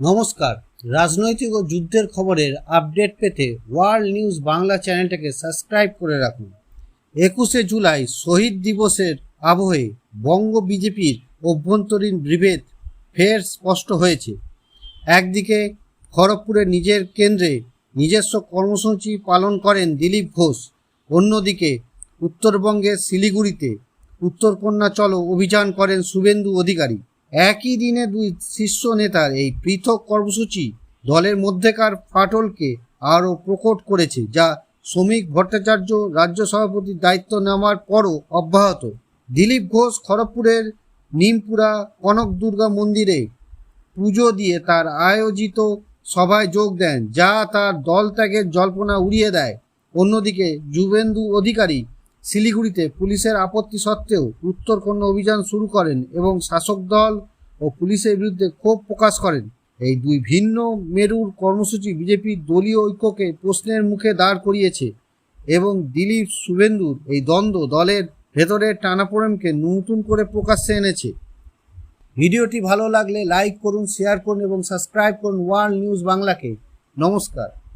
নমস্কার। রাজনৈতিক ও যুদ্ধের খবরের আপডেট পেতে ওয়ার্ল্ড নিউজ বাংলা চ্যানেলটাকে সাবস্ক্রাইব করে রাখুন। একুশে জুলাই শহীদ দিবসের আবহে বঙ্গ বিজেপির অভ্যন্তরীণ বিভেদ ফের স্পষ্ট হয়েছে। একদিকে খড়গপুরে নিজের কেন্দ্রে নিজস্ব কর্মসূচি পালন করেন দিলীপ ঘোষ। অন্যদিকে উত্তরবঙ্গের শিলিগুড়িতে উত্তরকন্যা চলো অভিযান করেন শুভেন্দু অধিকারী। একই দিনে দুই শীর্ষ নেতার এই পৃথক কর্মসূচি দলের মধ্যেকার ফাটলকে আরও প্রকট করেছে, যা শ্রমিক, ভট্টাচার্য, রাজ্য সভাপতির দায়িত্ব নেওয়ার পরও অব্যাহত। দিলীপ ঘোষ খড়গপুরের নিমপুরা কনক দুর্গা মন্দিরে পুজো দিয়ে তার আয়োজিত সভায় যোগ দেন, যা তার দল ত্যাগের জল্পনা উড়িয়ে দেয়। অন্যদিকে যুবেন্দু অধিকারী শিলিগুড়িতে পুলিশের আপত্তি সত্ত্বেও উত্তরকন্যা অভিযান শুরু করেন এবং শাসক দল ও পুলিশের বিরুদ্ধে ক্ষোভ প্রকাশ করেন। এই দুই ভিন্ন মেরুর কর্মসূচি বিজেপির দলীয় ঐক্যকে প্রশ্নের মুখে দাঁড় করিয়েছে এবং দিলীপ শুভেন্দুর এই দ্বন্দ্ব দলের ভেতরের টানাপোড়েনকে নতুন করে প্রকাশ্যে এনেছে। ভিডিওটি ভালো লাগলে লাইক করুন, শেয়ার করুন এবং সাবস্ক্রাইব করুন ওয়ার্ল্ড নিউজ বাংলাকে। নমস্কার।